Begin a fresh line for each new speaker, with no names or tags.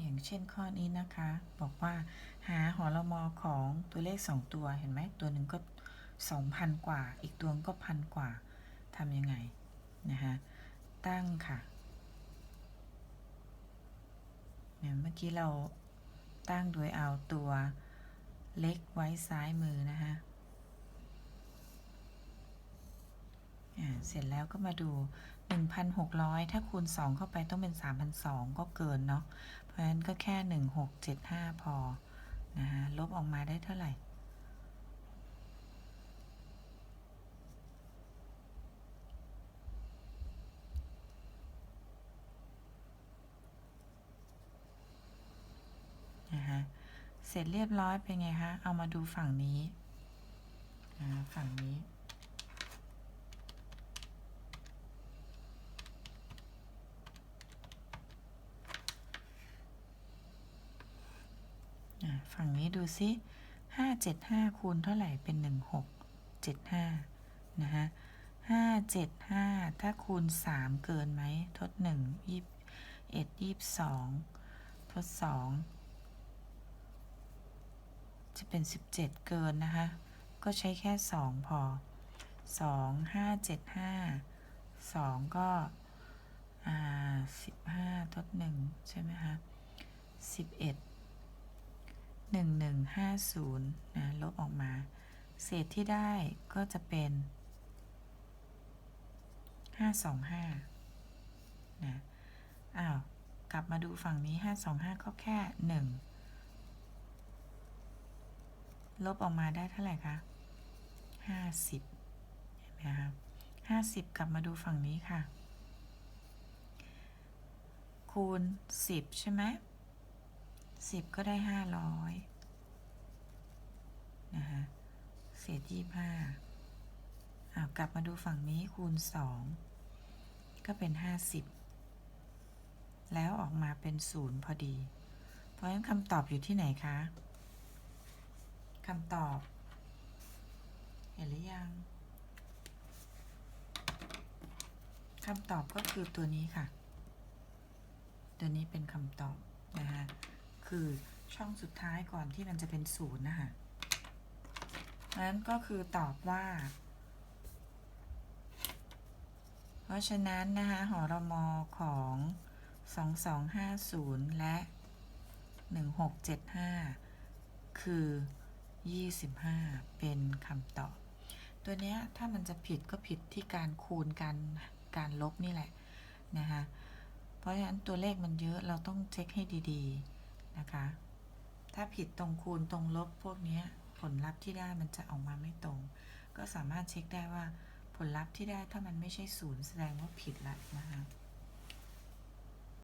อย่างเช่นข้อนี้นะคะ บอกว่าหาหอรมอของตัวเลข 2 ตัวเห็นไหมตัวหนึ่งก็ 2,000 กว่า อีกตัวก็พันกว่าทำยังไงนะคะตั้งค่ะเนี่ยเมื่อกี้เราตั้งโดยเอาตัวเล็กไว้ซ้ายมือนะคะเสร็จแล้วก็มาดู 1,600 ถ้าคูณ 2 เข้าไปต้องเป็น 3,200 ก็เกินเนาะ ราะฉะนั้นก็แค่ 1675 พอนะคะลบออกมาได้เท่าไหร่ นะคะเสร็จเรียบร้อยเป็นไงคะ เอามาดูฝั่งนี้ ฝั่งนี้ ฝั่งนี้ดูซิห้าเจ็ดห้าคูณเท่าไหร่เป็นหนึ่งหกเจ็ดห้านะฮะห้าเจ็ดห้าถ้าคูณสามเกินไหมทดหนึ่งยี่เอ็ดยี่สองทดสองจะเป็นสิบเจ็ดเกินนะคะ ก็ใช้แค่สองพอสองห้าเจ็ดห้าสองก็อ่าสิบห้าทดหนึ่งใช่ไหมคะสิบเอ็ด หนึ่งหนึ่งห้าศูนย์นะลบออกมา เศษที่ได้ก็จะเป็นห้าสองห้านะอ้าว กลับมาดูฝั่งนี้ห้าสองห้าก็แค่หนึ่งลบออกมาได้เท่าไหร่คะห้าสิบเห็นไหมคะห้าสิบกลับมาดูฝั่งนี้ค่ะ คูณสิบใช่ไหม สิบก็ได้ห้าร้อยนะคะเศษยี่ห้าอ้าวกลับมาดูฝั่งนี้คูณสองก็เป็นห้าสิบแล้วออกมาเป็นศูนย์พอดี เพราะฉะนั้นคำตอบอยู่ที่ไหนคะคำตอบ เห็นหรือยังคำตอบก็คือตัวนี้ค่ะ ตัวนี้เป็นคำตอบนะคะ คือช่องสุดท้ายก่อนที่มันจะเป็นศูนย์นะคะนั้นก็คือตอบว่า เพราะฉะนั้นนะคะหอรมอของ 2250 และ 1675 คือ 25 เป็นคำตอบ ตัวเนี้ยถ้ามันจะผิดก็ผิดที่การคูณการการลบนี่แหละนะคะเพราะฉะนั้นตัวเลขมันเยอะเราต้องเช็คให้ดี ๆ นะคะ ถ้าผิดตรงคูณตรงลบพวกนี้ผลลัพธ์ที่ได้มันจะออกมาไม่ตรง ก็สามารถเช็คได้ว่าผลลัพธ์ที่ได้ถ้ามันไม่ใช่ศูนย์แสดงว่าผิดละนะคะ